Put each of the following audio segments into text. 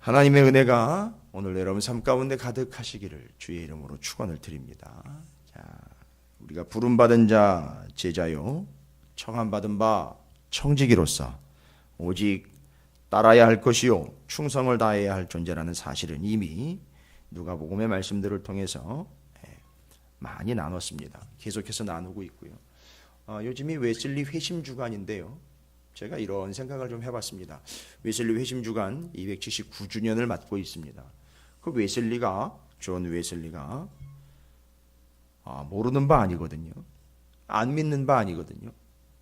하나님의 은혜가 오늘 여러분 삶 가운데 가득하시기를 주의 이름으로 축원을 드립니다. 자, 우리가 부름 받은 자 제자요 청함 받은 바 청지기로서 오직 따라야 할 것이요 충성을 다해야 할 존재라는 사실은 이미 누가복음의 말씀들을 통해서 예, 많이 나눴습니다. 계속해서 나누고 있고요. 어, 요즘이 웨슬리 회심 주간인데요. 제가 이런 생각을 좀 해봤습니다. 웨슬리 회심 주간 279주년을 맞고 있습니다. 그 웨슬리가 존 웨슬리가 아, 모르는 바 아니거든요. 안 믿는 바 아니거든요.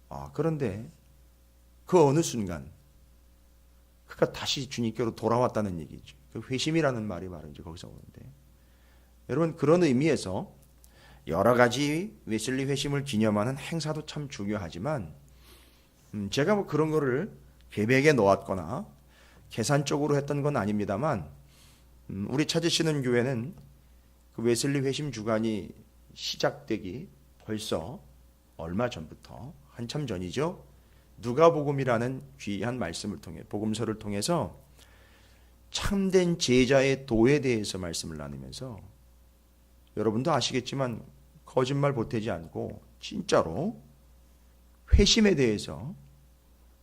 아, 그런데 그 어느 순간 그가 다시 주님께로 돌아왔다는 얘기죠. 그 회심이라는 말이 바로 이제 거기서 오는데 여러분 그런 의미에서 여러 가지 웨슬리 회심을 기념하는 행사도 참 중요하지만 음, 제가 뭐 그런 거를 계획에 넣었거나 계산적으로 했던 건 아닙니다만 음, 우리 찾으시는 교회는 그 웨슬리 회심 주간이 시작되기 벌써 얼마 전부터 한참 전이죠. 누가복음이라는 귀한 말씀을 통해 복음서를 통해서 참된 제자의 도에 대해서 말씀을 나누면서 여러분도 아시겠지만 거짓말 보태지 않고 진짜로 회심에 대해서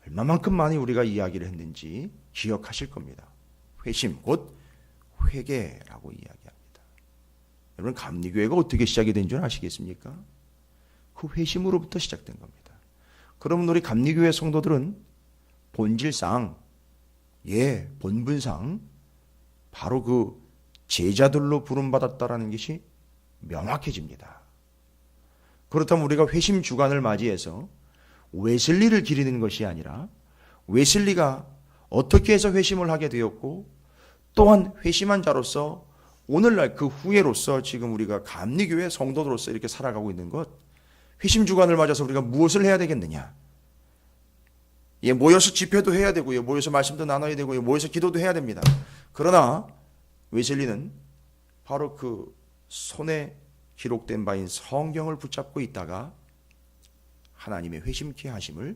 얼마만큼 많이 우리가 이야기를 했는지 기억하실 겁니다. 회심 곧 회개라고 이야기합니다. 여러분 감리교회가 어떻게 시작이 된 줄 아시겠습니까? 그 회심으로부터 시작된 겁니다. 그러면 우리 감리교회 성도들은 본질상 예 본분상 바로 그 제자들로 부름받았다라는 것이 명확해집니다. 그렇다면 우리가 회심 주간을 맞이해서 웨슬리를 기리는 것이 아니라 웨슬리가 어떻게 해서 회심을 하게 되었고 또한 회심한 자로서 오늘날 그 후예로서 지금 우리가 감리교회 성도들로서 이렇게 살아가고 있는 것 회심 주간을 맞아서 우리가 무엇을 해야 되겠느냐? 예, 모여서 집회도 해야 되고요. 모여서 말씀도 나눠야 되고요. 모여서 기도도 해야 됩니다. 그러나 웨슬리는 바로 그 손에 기록된 바인 성경을 붙잡고 있다가 하나님의 회심케 하심을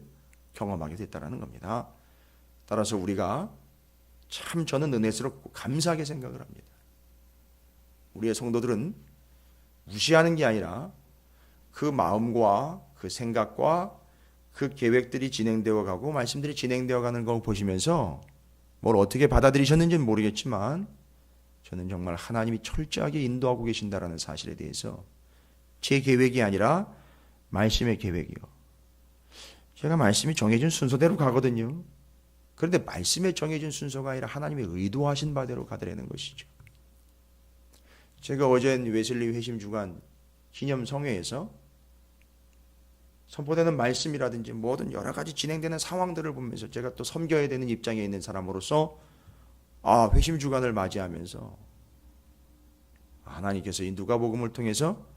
경험하게 됐다라는 겁니다. 따라서 우리가 참 저는 은혜스럽고 감사하게 생각을 합니다. 우리의 성도들은 무시하는 게 아니라 그 마음과 그 생각과 그 계획들이 진행되어 가고 말씀들이 진행되어 가는 걸 보시면서 뭘 어떻게 받아들이셨는지는 모르겠지만 저는 정말 하나님이 철저하게 인도하고 계신다라는 사실에 대해서 제 계획이 아니라 말씀의 계획이요. 제가 말씀이 정해진 순서대로 가거든요. 그런데 말씀에 정해진 순서가 아니라 하나님의 의도하신 바대로 가더라는 것이죠. 제가 어제 웨슬리 회심 주간 기념 성회에서 선포되는 말씀이라든지 모든 여러 가지 진행되는 상황들을 보면서 제가 또 섬겨야 되는 입장에 있는 사람으로서 아 회심 주간을 맞이하면서 하나님께서 이 누가복음을 통해서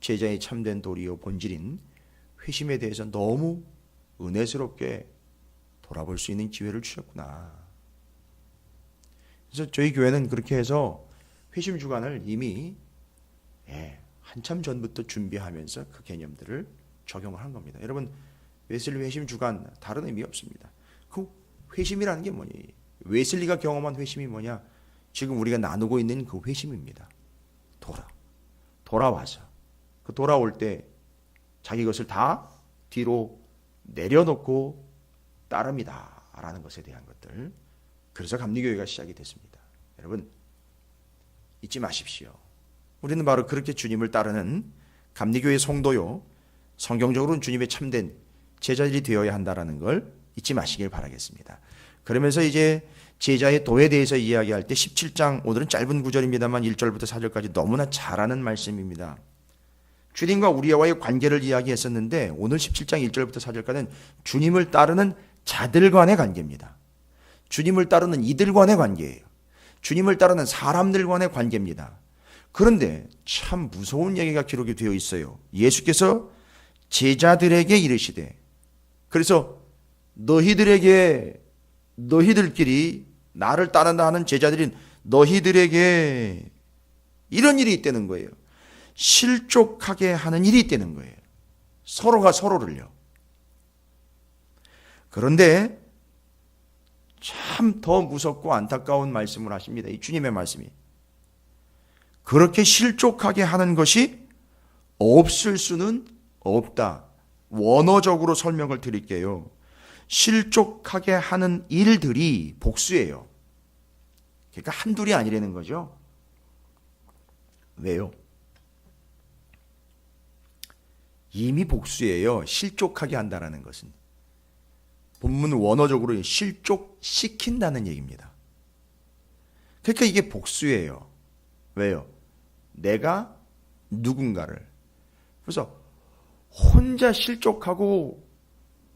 제자의 참된 도리요 본질인 회심에 대해서 너무 은혜스럽게 돌아볼 수 있는 기회를 주셨구나. 그래서 저희 교회는 그렇게 해서 회심 주간을 이미 예, 한참 전부터 준비하면서 그 개념들을 적용을 한 겁니다. 여러분 웨슬리 회심 주간 다른 의미 없습니다. 그 회심이라는 게 뭐니? 웨슬리가 경험한 회심이 뭐냐? 지금 우리가 나누고 있는 그 회심입니다. 돌아 돌아와서 그 돌아올 때 자기 것을 다 뒤로 내려놓고 따릅니다 라는 것에 대한 것들. 그래서 감리교회가 시작이 됐습니다. 여러분 잊지 마십시오. 우리는 바로 그렇게 주님을 따르는 감리교회 성도요. 성경적으로는 주님의 참된 제자들이 되어야 한다라는 걸 잊지 마시길 바라겠습니다. 그러면서 이제 제자의 도에 대해서 이야기할 때 17장 오늘은 짧은 구절입니다만 1절부터 4절까지 너무나 잘하는 말씀입니다. 주님과 우리와의 관계를 이야기했었는데 오늘 17장 1절부터 4절까지는 주님을 따르는 자들 간의 관계입니다. 주님을 따르는 이들 간의 관계예요. 주님을 따르는 사람들 간의 관계입니다. 그런데 참 무서운 얘기가 기록이 되어 있어요. 예수께서 제자들에게 이르시되 그래서 너희들에게 너희들끼리 나를 따른다 하는 제자들인 너희들에게 이런 일이 있다는 거예요. 실족하게 하는 일이 있다는 거예요. 서로가 서로를요. 그런데 참 더 무섭고 안타까운 말씀을 하십니다. 이 주님의 말씀이. 그렇게 실족하게 하는 것이 없을 수는 없다. 원어적으로 설명을 드릴게요. 실족하게 하는 일들이 복수예요. 그러니까 한둘이 아니라는 거죠. 왜요? 이미 복수예요. 실족하게 한다라는 것은. 본문 원어적으로 실족시킨다는 얘기입니다. 그러니까 이게 복수예요. 왜요? 내가 누군가를. 그래서 혼자 실족하고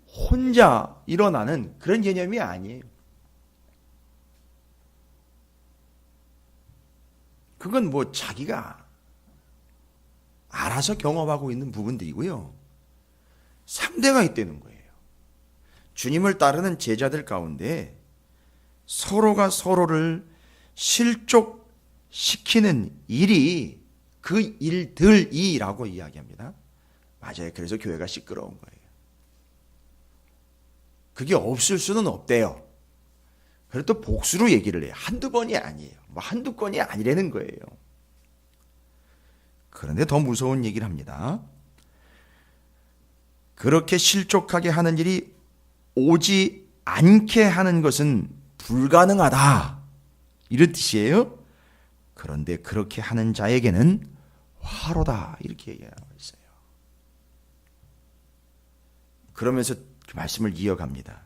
혼자 일어나는 그런 개념이 아니에요. 그건 뭐 자기가 알아서 경험하고 있는 부분들이고요. 상대가 있다는 거예요. 주님을 따르는 제자들 가운데 서로가 서로를 실족시키는 일이 그 일들이라고 이야기합니다. 맞아요. 그래서 교회가 시끄러운 거예요. 그게 없을 수는 없대요. 그래도 복수로 얘기를 해요. 한두 번이 아니에요. 뭐 한두 건이 아니라는 거예요. 그런데 더 무서운 얘기를 합니다. 그렇게 실족하게 하는 일이 오지 않게 하는 것은 불가능하다. 이런 뜻이에요. 그런데 그렇게 하는 자에게는 화로다. 이렇게 얘기하고 있어요. 그러면서 그 말씀을 이어갑니다.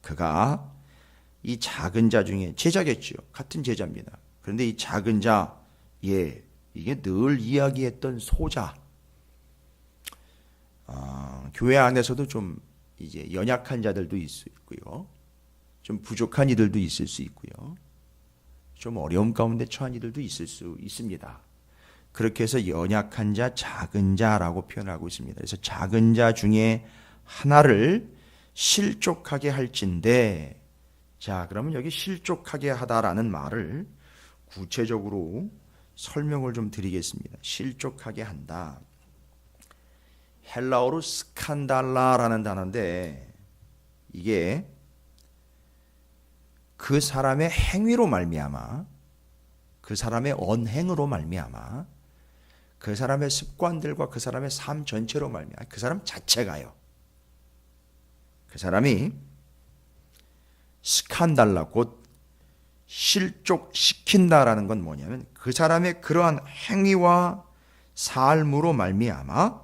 그가 이 작은 자 중에 제자겠죠. 같은 제자입니다. 그런데 이 작은 자, 예, 이게 늘 이야기했던 소자. 어, 교회 안에서도 좀 이제 연약한 자들도 있고요. 좀 부족한 이들도 있을 수 있고요. 좀 어려움 가운데 처한 이들도 있을 수 있습니다. 그렇게 해서 연약한 자, 작은 자라고 표현하고 있습니다. 그래서 작은 자 중에 하나를 실족하게 할진데 자, 그러면 여기 실족하게 하다라는 말을 구체적으로 설명을 좀 드리겠습니다. 실족하게 한다. 헬라어로 스칸달라라는 단어인데 이게 그 사람의 행위로 말미암아 그 사람의 언행으로 말미암아 그 사람의 습관들과 그 사람의 삶 전체로 말미암아 그 사람 자체가요. 그 사람이 스칸달라 곧 실족시킨다라는 건 뭐냐면 그 사람의 그러한 행위와 삶으로 말미암아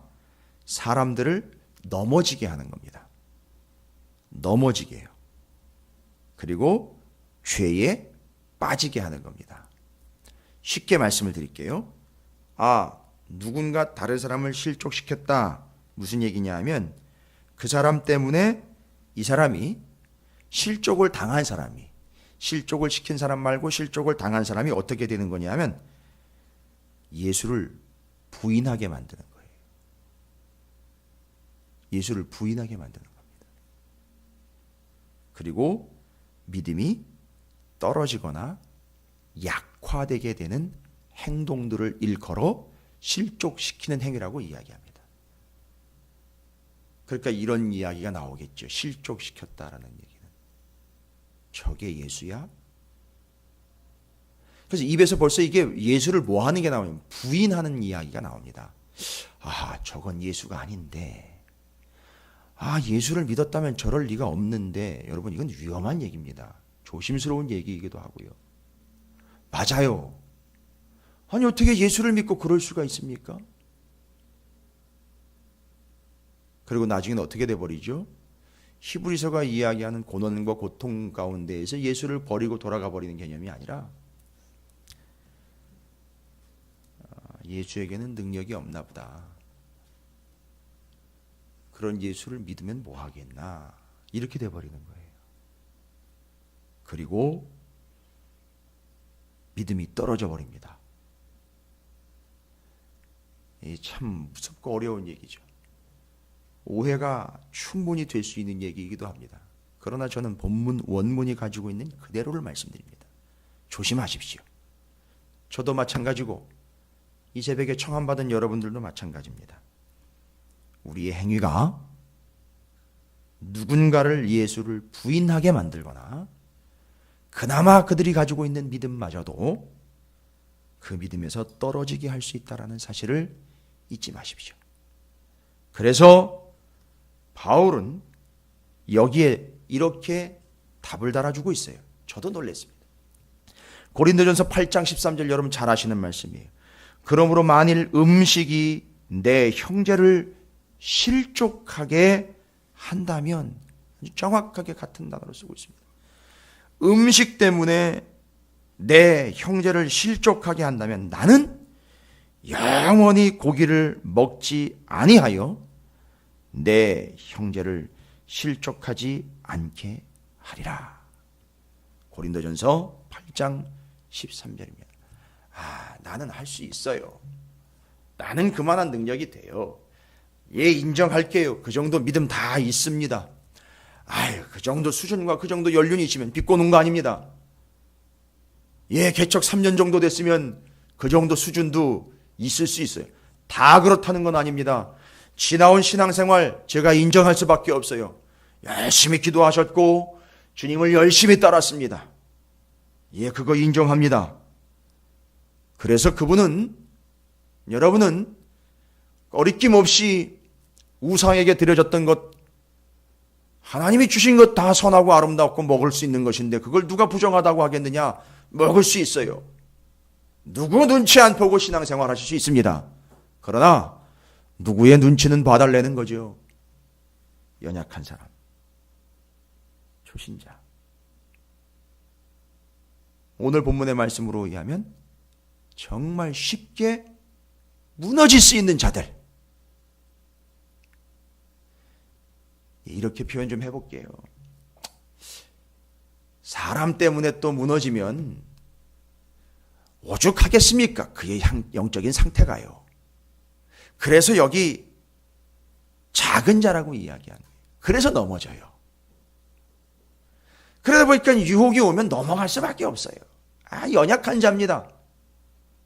사람들을 넘어지게 하는 겁니다. 넘어지게 해요. 그리고 죄에 빠지게 하는 겁니다. 쉽게 말씀을 드릴게요. 아, 누군가 다른 사람을 실족시켰다. 무슨 얘기냐 하면 그 사람 때문에 이 사람이 실족을 당한 사람이 실족을 시킨 사람 말고 실족을 당한 사람이 어떻게 되는 거냐 하면 예수를 부인하게 만드는 거예요. 예수를 부인하게 만드는 겁니다. 그리고 믿음이 떨어지거나 약화되게 되는 행동들을 일컬어 실족시키는 행위라고 이야기합니다. 그러니까 이런 이야기가 나오겠죠. 실족시켰다라는 얘기는. 저게 예수야? 그래서 입에서 벌써 이게 예수를 뭐 하는 게 나오냐면 부인하는 이야기가 나옵니다. 아, 저건 예수가 아닌데. 아, 예수를 믿었다면 저럴 리가 없는데. 여러분, 이건 위험한 얘기입니다. 조심스러운 얘기이기도 하고요. 맞아요. 아니, 어떻게 예수를 믿고 그럴 수가 있습니까? 그리고 나중에는 어떻게 돼버리죠? 히브리서가 이야기하는 고난과 고통 가운데에서 예수를 버리고 돌아가 버리는 개념이 아니라 아, 예수에게는 능력이 없나 보다. 그런 예수를 믿으면 뭐 하겠나? 이렇게 돼 버리는 거예요. 그리고 믿음이 떨어져 버립니다. 참 무섭고 어려운 얘기죠. 오해가 충분히 될 수 있는 얘기이기도 합니다. 그러나 저는 본문 원문이 가지고 있는 그대로를 말씀드립니다. 조심하십시오. 저도 마찬가지고 이 새벽에 청함받은 여러분들도 마찬가지입니다. 우리의 행위가 누군가를 예수를 부인하게 만들거나 그나마 그들이 가지고 있는 믿음마저도 그 믿음에서 떨어지게 할 수 있다라는 사실을 잊지 마십시오. 그래서 바울은 여기에 이렇게 답을 달아주고 있어요. 저도 놀랐습니다. 고린도전서 8장 13절 여러분 잘 아시는 말씀이에요. 그러므로 만일 음식이 내 형제를 실족하게 한다면 정확하게 같은 단어로 쓰고 있습니다. 음식 때문에 내 형제를 실족하게 한다면 나는 영원히 고기를 먹지 아니하여 내 형제를 실족하지 않게 하리라. 고린도전서 8장 13절입니다. 아, 나는 할 수 있어요. 나는 그만한 능력이 돼요. 예, 인정할게요. 그 정도 믿음 다 있습니다. 아유, 그 정도 수준과 그 정도 연륜이시면 비꼬는 거 아닙니다. 예, 개척 3년 정도 됐으면 그 정도 수준도 있을 수 있어요. 다 그렇다는 건 아닙니다. 지나온 신앙생활 제가 인정할 수밖에 없어요. 열심히 기도하셨고 주님을 열심히 따랐습니다. 예, 그거 인정합니다. 그래서 그분은 여러분은 거리낌 없이 우상에게 드려졌던 것 하나님이 주신 것 다 선하고 아름답고 먹을 수 있는 것인데 그걸 누가 부정하다고 하겠느냐? 먹을 수 있어요. 누구 눈치 안 보고 신앙생활 하실 수 있습니다. 그러나 누구의 눈치는 봐달라는 거죠. 연약한 사람. 초신자. 오늘 본문의 말씀으로 의하면 정말 쉽게 무너질 수 있는 자들. 이렇게 표현 좀 해볼게요. 사람 때문에 또 무너지면 오죽하겠습니까? 그의 영적인 상태가요. 그래서 여기 작은 자라고 이야기하는 거예요. 그래서 넘어져요. 그러다 보니까 유혹이 오면 넘어갈 수밖에 없어요. 아, 연약한 자입니다.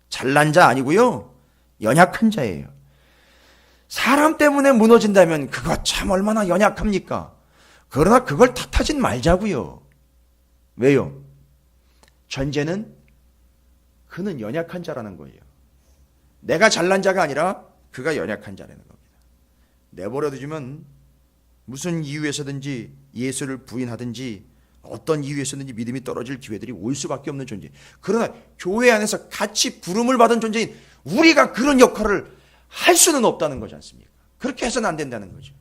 잘난 자 아니고요. 연약한 자예요. 사람 때문에 무너진다면 그거 참 얼마나 연약합니까? 그러나 그걸 탓하진 말자고요. 왜요? 전제는 그는 연약한 자라는 거예요. 내가 잘난 자가 아니라 그가 연약한 자라는 겁니다. 내버려 두면 무슨 이유에서든지 예수를 부인하든지 어떤 이유에서든지 믿음이 떨어질 기회들이 올 수밖에 없는 존재. 그러나 교회 안에서 같이 부름을 받은 존재인 우리가 그런 역할을 할 수는 없다는 거지 않습니까? 그렇게 해서는 안 된다는 거죠.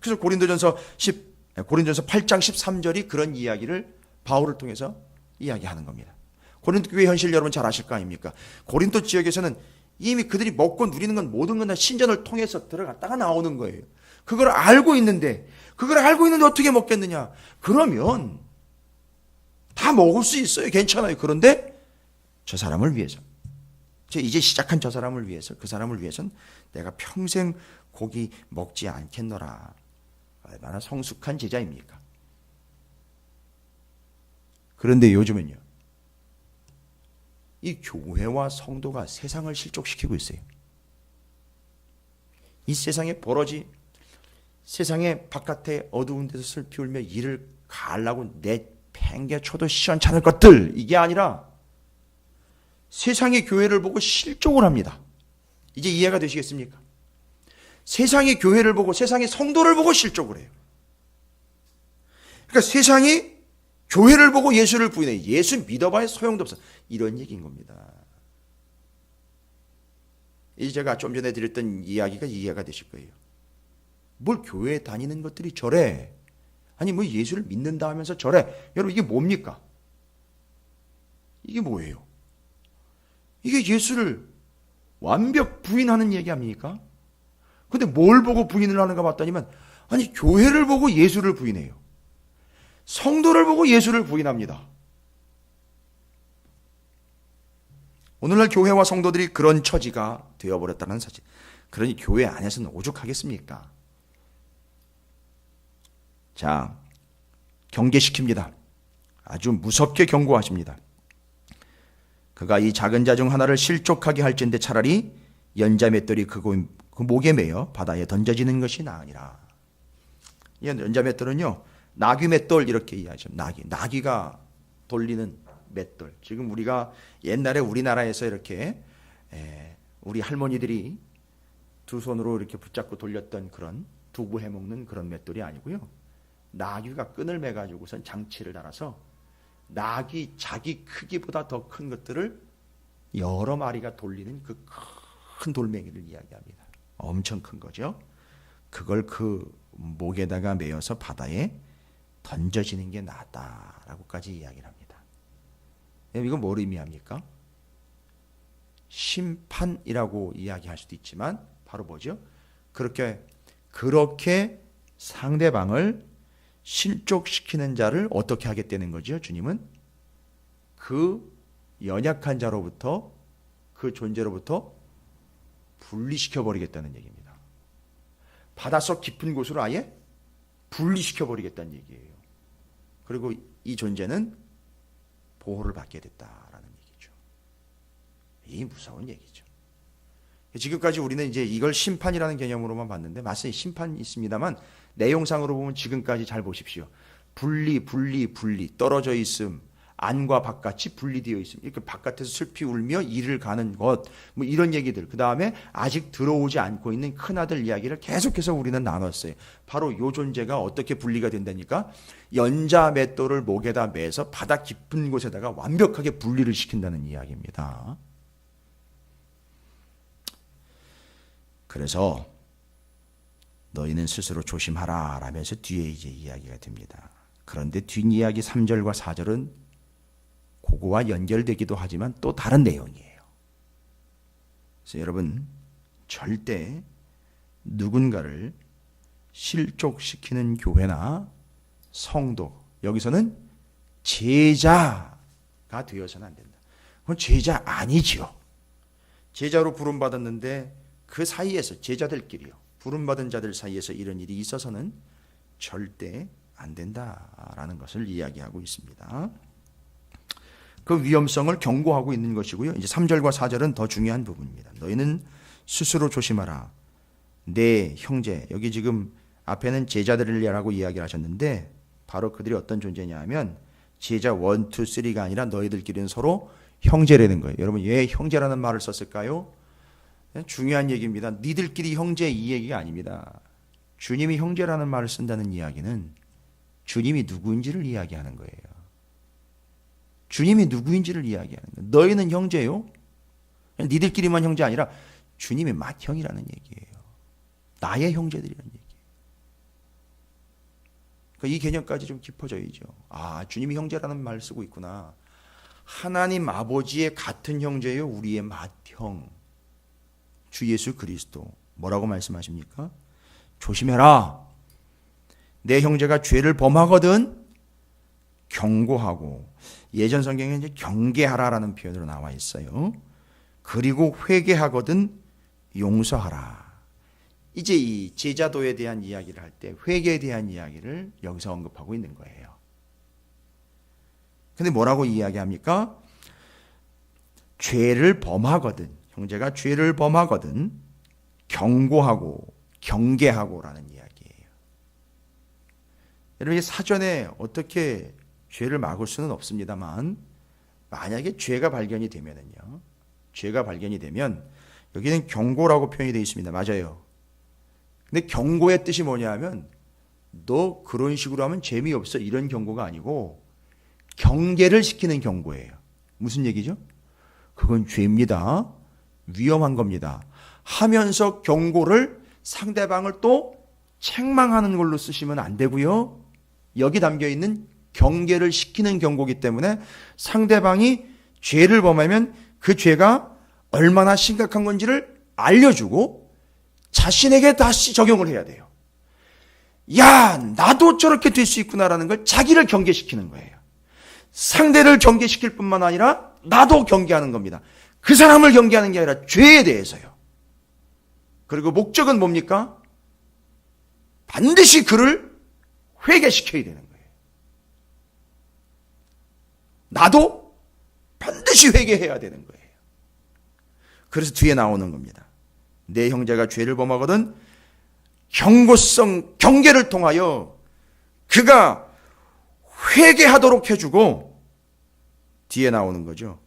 그래서 고린도전서 10 고린도전서 8장 13절이 그런 이야기를 바울을 통해서 이야기하는 겁니다. 고린도 교회 현실 여러분 잘 아실 거 아닙니까? 고린도 지역에서는 이미 그들이 먹고 누리는 건 모든 건 다 신전을 통해서 들어갔다가 나오는 거예요. 그걸 알고 있는데 그걸 알고 있는데 어떻게 먹겠느냐? 그러면 다 먹을 수 있어요. 괜찮아요. 그런데 저 사람을 위해서 이제 시작한 저 사람을 위해서 그 사람을 위해선 내가 평생 고기 먹지 않겠노라. 얼마나 성숙한 제자입니까? 그런데 요즘은요. 이 교회와 성도가 세상을 실족시키고 있어요. 이 세상에 벌어지 세상에 바깥에 어두운 데서 슬피 울며 이를 가려고 내 팽개쳐도 시원찮을 것들 이게 아니라 세상의 교회를 보고 실족을 합니다. 이제 이해가 되시겠습니까? 세상의 교회를 보고 세상의 성도를 보고 실족을 해요. 그러니까 세상이 교회를 보고 예수를 부인해. 예수 믿어봐야 소용도 없어. 이런 얘기인 겁니다. 이제 제가 좀 전에 드렸던 이야기가 이해가 되실 거예요. 뭘 교회에 다니는 것들이 저래? 아니 뭐 예수를 믿는다 하면서 저래? 여러분 이게 뭡니까? 이게 뭐예요? 이게 예수를 완벽 부인하는 얘기 아닙니까? 근데 뭘 보고 부인을 하는가 봤더니만 아니 교회를 보고 예수를 부인해요. 성도를 보고 예수를 부인합니다. 오늘날 교회와 성도들이 그런 처지가 되어버렸다는 사실. 그러니 교회 안에서는 오죽하겠습니까? 자, 경계시킵니다. 아주 무섭게 경고하십니다. 그가 이 작은 자 중 하나를 실족하게 할진데 차라리 연자 맷돌이 그, 그 목에 매여 바다에 던져지는 것이 나으니라. 이 연자 맷돌은요, 나귀 맷돌 이렇게 이해하죠. 나귀. 나귀가 돌리는 맷돌. 지금 우리가 옛날에 우리나라에서 이렇게 에, 우리 할머니들이 두 손으로 이렇게 붙잡고 돌렸던 그런 두부 해 먹는 그런 맷돌이 아니고요. 나귀가 끈을 매 가지고선 장치를 달아서 나귀 자기 크기보다 더 큰 것들을 여러 마리가 돌리는 그 큰 돌멩이를 이야기합니다. 엄청 큰 거죠. 그걸 그 목에다가 매어서 바다에 던져지는 게 낫다라고까지 이야기를 합니다. 이건 뭘 의미합니까? 심판이라고 이야기할 수도 있지만 바로 뭐죠? 그렇게 그렇게 상대방을 실족시키는 자를 어떻게 하겠다는 거죠? 주님은 그 연약한 자로부터 그 존재로부터 분리시켜 버리겠다는 얘기입니다. 바닷속 깊은 곳으로 아예 분리시켜 버리겠다는 얘기예요. 그리고 이 존재는 보호를 받게 됐다라는 얘기죠. 이 무서운 얘기죠. 지금까지 우리는 이제 이걸 심판이라는 개념으로만 봤는데 맞아요. 심판이 있습니다만 내용상으로 보면 지금까지 잘 보십시오. 분리, 분리, 분리, 떨어져 있음, 안과 바깥이 분리되어 있음. 이렇게 바깥에서 슬피 울며 일을 가는 것, 뭐 이런 얘기들. 그 다음에 아직 들어오지 않고 있는 큰아들 이야기를 계속해서 우리는 나눴어요. 바로 요 존재가 어떻게 분리가 된다니까? 연자 맷돌을 목에다 매서 바다 깊은 곳에다가 완벽하게 분리를 시킨다는 이야기입니다. 그래서 너희는 스스로 조심하라 라면서 뒤에 이제 이야기가 됩니다. 그런데 뒷이야기 3절과 4절은 그거와 연결되기도 하지만 또 다른 내용이에요. 그래서 여러분 절대 누군가를 실족시키는 교회나 성도 여기서는 제자가 되어서는 안 된다. 그건 제자 아니지요. 제자로 부름 받았는데 그 사이에서 제자들끼리요. 부름 받은 자들 사이에서 이런 일이 있어서는 절대 안 된다라는 것을 이야기하고 있습니다. 그 위험성을 경고하고 있는 것이고요. 이제 3절과 4절은 더 중요한 부분입니다. 너희는 스스로 조심하라. 내 형제, 여기 지금 앞에는 제자들이라고 이야기를 하셨는데 바로 그들이 어떤 존재냐 하면 제자 1, 2, 3가 아니라 너희들끼리는 서로 형제라는 거예요. 여러분 왜 형제라는 말을 썼을까요? 중요한 얘기입니다. 니들끼리 형제 이 얘기가 아닙니다. 주님이 형제라는 말을 쓴다는 이야기는 주님이 누구인지를 이야기하는 거예요. 주님이 누구인지를 이야기하는 거예요. 너희는 형제요? 니들끼리만 형제 아니라 주님이 맏형이라는 얘기예요. 나의 형제들이라는 얘기예요. 그러니까 이 개념까지 좀 깊어져야죠. 아, 주님이 형제라는 말 쓰고 있구나. 하나님 아버지의 같은 형제요, 우리의 맏형. 주 예수 그리스도. 뭐라고 말씀하십니까? 조심해라. 내 형제가 죄를 범하거든 경고하고 예전 성경에 이제 경계하라라는 표현으로 나와 있어요. 그리고 회개하거든 용서하라. 이제 이 제자도에 대한 이야기를 할 때 회개에 대한 이야기를 여기서 언급하고 있는 거예요. 근데 뭐라고 이야기합니까? 죄를 범하거든 형제가 죄를 범하거든 경고하고 경계하고라는 이야기예요. 여러분 사전에 어떻게 죄를 막을 수는 없습니다만 만약에 죄가 발견이 되면은요. 죄가 발견이 되면 여기는 경고라고 표현이 되어 있습니다. 맞아요. 근데 경고의 뜻이 뭐냐면 너 그런 식으로 하면 재미없어 이런 경고가 아니고 경계를 시키는 경고예요. 무슨 얘기죠? 그건 죄입니다. 위험한 겁니다. 하면서 경고를 상대방을 또 책망하는 걸로 쓰시면 안 되고요. 여기 담겨 있는 경계를 시키는 경고기 때문에 상대방이 죄를 범하면 그 죄가 얼마나 심각한 건지를 알려주고 자신에게 다시 적용을 해야 돼요. 야, 나도 저렇게 될 수 있구나라는 걸 자기를 경계시키는 거예요. 상대를 경계시킬 뿐만 아니라 나도 경계하는 겁니다. 그 사람을 경계하는 게 아니라 죄에 대해서요. 그리고 목적은 뭡니까? 반드시 그를 회개시켜야 되는 거예요. 나도 반드시 회개해야 되는 거예요. 그래서 뒤에 나오는 겁니다. 내 형제가 죄를 범하거든 경고성 경계를 통하여 그가 회개하도록 해주고 뒤에 나오는 거죠.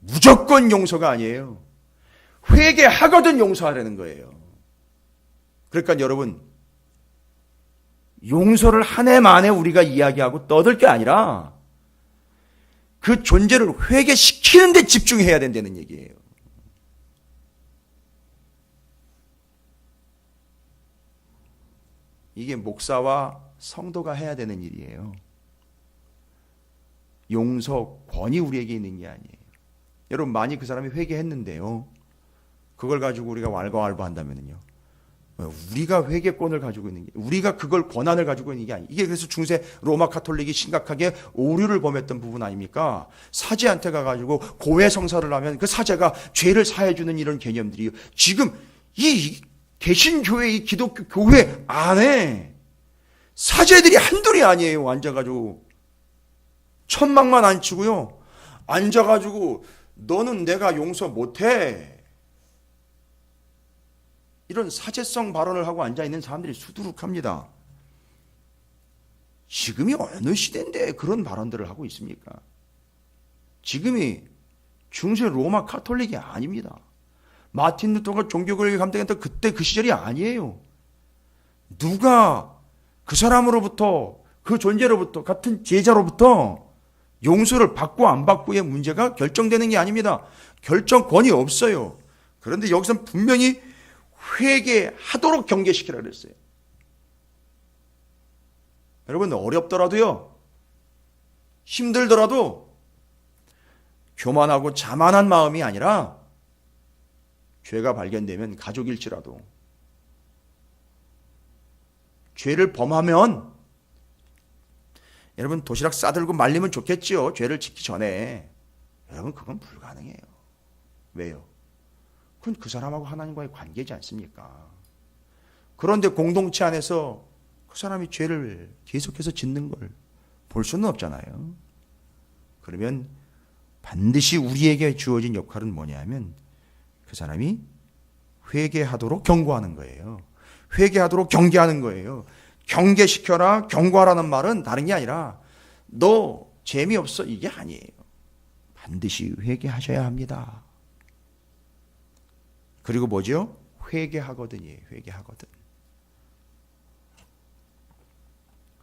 무조건 용서가 아니에요. 회개하거든 용서하라는 거예요. 그러니까 여러분 용서를 한 해 만에 우리가 이야기하고 떠들 게 아니라 그 존재를 회개시키는 데 집중해야 된다는 얘기예요. 이게 목사와 성도가 해야 되는 일이에요. 용서권이 우리에게 있는 게 아니에요. 여러분 많이 그 사람이 회개했는데요. 그걸 가지고 우리가 왈가왈부한다면요. 우리가 회개권을 가지고 있는 게 우리가 그걸 권한을 가지고 있는 게 아니. 이게 그래서 중세 로마 카톨릭이 심각하게 오류를 범했던 부분 아닙니까? 사제한테 가 가지고 고해 성사를 하면 그 사제가 죄를 사해 주는 이런 개념들이 지금 이 개신교회 이 기독교 교회 안에 사제들이 한둘이 아니에요. 앉아 가지고 천막만 안 치고요. 앉아 가지고 너는 내가 용서 못 해. 이런 사제성 발언을 하고 앉아 있는 사람들이 수두룩합니다. 지금이 어느 시대인데 그런 발언들을 하고 있습니까? 지금이 중세 로마 카톨릭이 아닙니다. 마틴 루터가 종교교육을 감당했던 그때 그 시절이 아니에요. 누가 그 사람으로부터 그 존재로부터 같은 제자로부터 용서를 받고 안 받고의 문제가 결정되는 게 아닙니다. 결정권이 없어요. 그런데 여기서 분명히 회개하도록 경계시키라 그랬어요. 여러분 어렵더라도요. 힘들더라도 교만하고 자만한 마음이 아니라 죄가 발견되면 가족일지라도 죄를 범하면 여러분 도시락 싸들고 말리면 좋겠지요. 죄를 짓기 전에. 여러분 그건 불가능해요. 왜요? 그건 그 사람하고 하나님과의 관계지 않습니까? 그런데 공동체 안에서 그 사람이 죄를 계속해서 짓는 걸 볼 수는 없잖아요. 그러면 반드시 우리에게 주어진 역할은 뭐냐면 그 사람이 회개하도록 경고하는 거예요. 회개하도록 경계하는 거예요. 경계시켜라, 경고하라는 말은 다른 게 아니라 너 재미없어 이게 아니에요. 반드시 회개하셔야 합니다. 그리고 뭐죠? 회개하거든요. 회개하거든.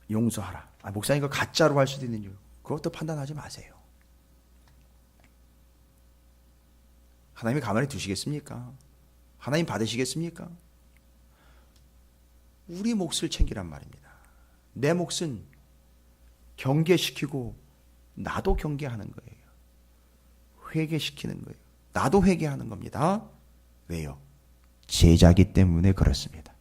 용서하라. 아, 목사님 이거 가짜로 할 수도 있는 이유. 그것도 판단하지 마세요. 하나님이 가만히 두시겠습니까? 하나님 받으시겠습니까? 우리 몫을 챙기란 말입니다. 내 몫은 경계시키고 나도 경계하는 거예요. 회개시키는 거예요. 나도 회개하는 겁니다. 왜요? 제자기 때문에 그렇습니다.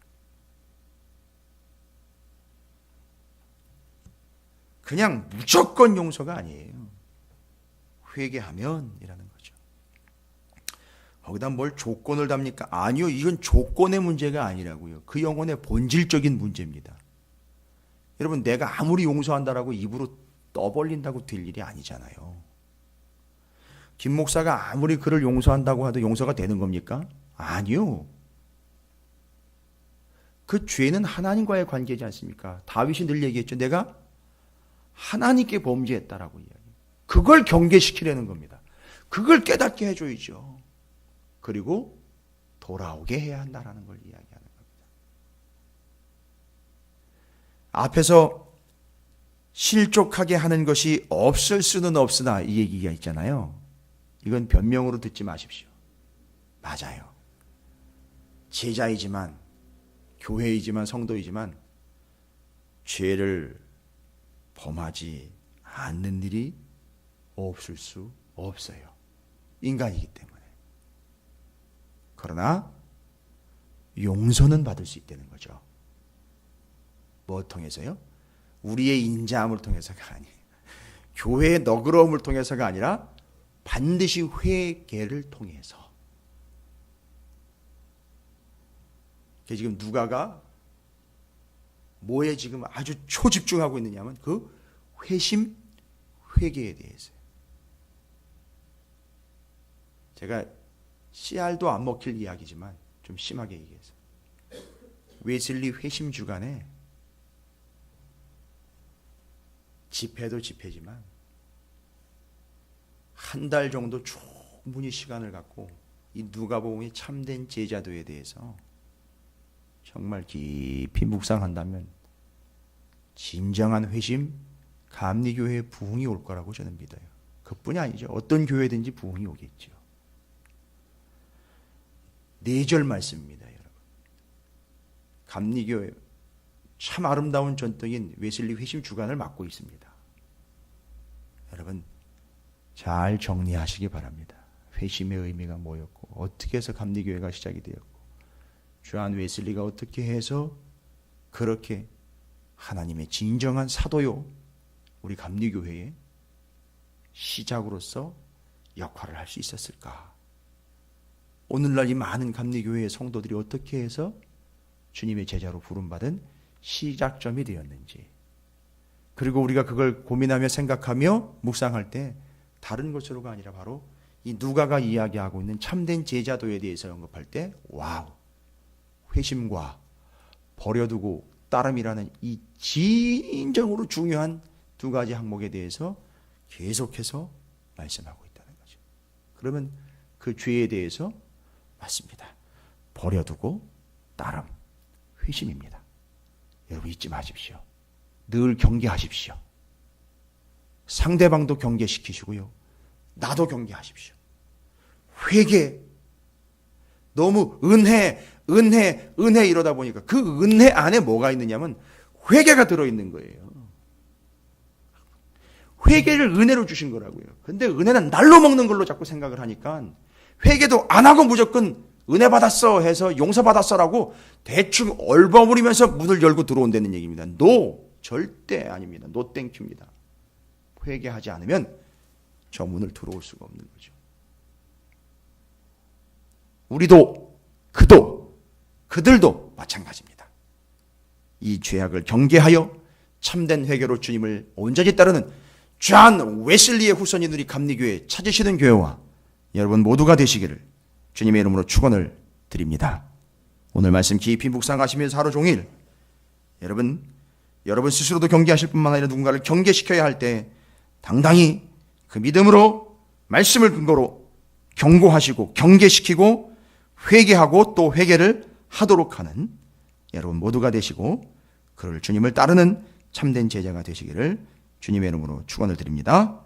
그냥 무조건 용서가 아니에요. 회개하면이라는 거죠. 거기다 뭘 조건을 답니까? 아니요, 이건 조건의 문제가 아니라고요. 그 영혼의 본질적인 문제입니다. 여러분, 내가 아무리 용서한다라고 입으로 떠벌린다고 될 일이 아니잖아요. 김 목사가 아무리 그를 용서한다고 해도 용서가 되는 겁니까? 아니요. 그 죄는 하나님과의 관계지 않습니까? 다윗이 늘 얘기했죠. 내가 하나님께 범죄했다라고 이야기. 그걸 경계시키려는 겁니다. 그걸 깨닫게 해줘야죠. 그리고 돌아오게 해야 한다라는 걸 이야기하는 겁니다. 앞에서 실족하게 하는 것이 없을 수는 없으나 이 얘기가 있잖아요. 이건 변명으로 듣지 마십시오. 맞아요. 제자이지만 교회이지만 성도이지만 죄를 범하지 않는 일이 없을 수 없어요. 인간이기 때문에. 그러나 용서는 받을 수 있다는 거죠. 뭐 통해서요? 우리의 인자함을 통해서가 아니에요. 교회의 너그러움을 통해서가 아니라 반드시 회개를 통해서. 지금 누가가 뭐에 지금 아주 초집중하고 있느냐면 그 회심 회개에 대해서. 제가 씨알도 안 먹힐 이야기지만 좀 심하게 얘기해서 웨슬리 회심 주간에 집회도 집회지만 한 달 정도 충분히 시간을 갖고 이 누가복음의 참된 제자도에 대해서 정말 깊이 묵상한다면 진정한 회심 감리교회의 부흥이 올 거라고 저는 믿어요. 그뿐이 아니죠. 어떤 교회든지 부흥이 오겠죠. 네절 말씀입니다, 여러분. 감리교회 참 아름다운 전통인 웨슬리 회심 주간을 맡고 있습니다. 여러분 잘 정리하시기 바랍니다. 회심의 의미가 뭐였고 어떻게 해서 감리교회가 시작이 되었고 주한 웨슬리가 어떻게 해서 그렇게 하나님의 진정한 사도요 우리 감리교회의 시작으로서 역할을 할 수 있었을까? 오늘날 이 많은 감리교회의 성도들이 어떻게 해서 주님의 제자로 부름받은 시작점이 되었는지 그리고 우리가 그걸 고민하며 생각하며 묵상할 때 다른 것으로가 아니라 바로 이 누가가 이야기하고 있는 참된 제자도에 대해서 언급할 때 와우 회심과 버려두고 따름이라는 이 진정으로 중요한 두 가지 항목에 대해서 계속해서 말씀하고 있다는 거죠. 그러면 그 죄에 대해서 맞습니다. 버려두고 따름 회심입니다. 여러분 잊지 마십시오. 늘 경계하십시오. 상대방도 경계시키시고요. 나도 경계하십시오. 회개. 너무 은혜, 은혜, 은혜 이러다 보니까 그 은혜 안에 뭐가 있느냐면 회개가 들어있는 거예요. 회개를 은혜로 주신 거라고요. 근데 은혜는 날로 먹는 걸로 자꾸 생각을 하니까 회개도 안 하고 무조건 은혜 받았어 해서 용서 받았어라고 대충 얼버무리면서 문을 열고 들어온다는 얘기입니다. 노 절대 아닙니다. 노 땡큐입니다. 회개하지 않으면 저 문을 들어올 수가 없는 거죠. 우리도 그들도 마찬가지입니다. 이 죄악을 경계하여 참된 회개로 주님을 온전히 따르는 존 웨슬리의 후손인 우리 감리교회 찾으시는 교회와 여러분 모두가 되시기를 주님의 이름으로 축원을 드립니다. 오늘 말씀 깊이 묵상하시면서 하루 종일 여러분 여러분 스스로도 경계하실 뿐만 아니라 누군가를 경계시켜야 할 때 당당히 그 믿음으로 말씀을 근거로 경고하시고 경계시키고 회개하고 또 회개를 하도록 하는 여러분 모두가 되시고 그를 주님을 따르는 참된 제자가 되시기를 주님의 이름으로 축원을 드립니다.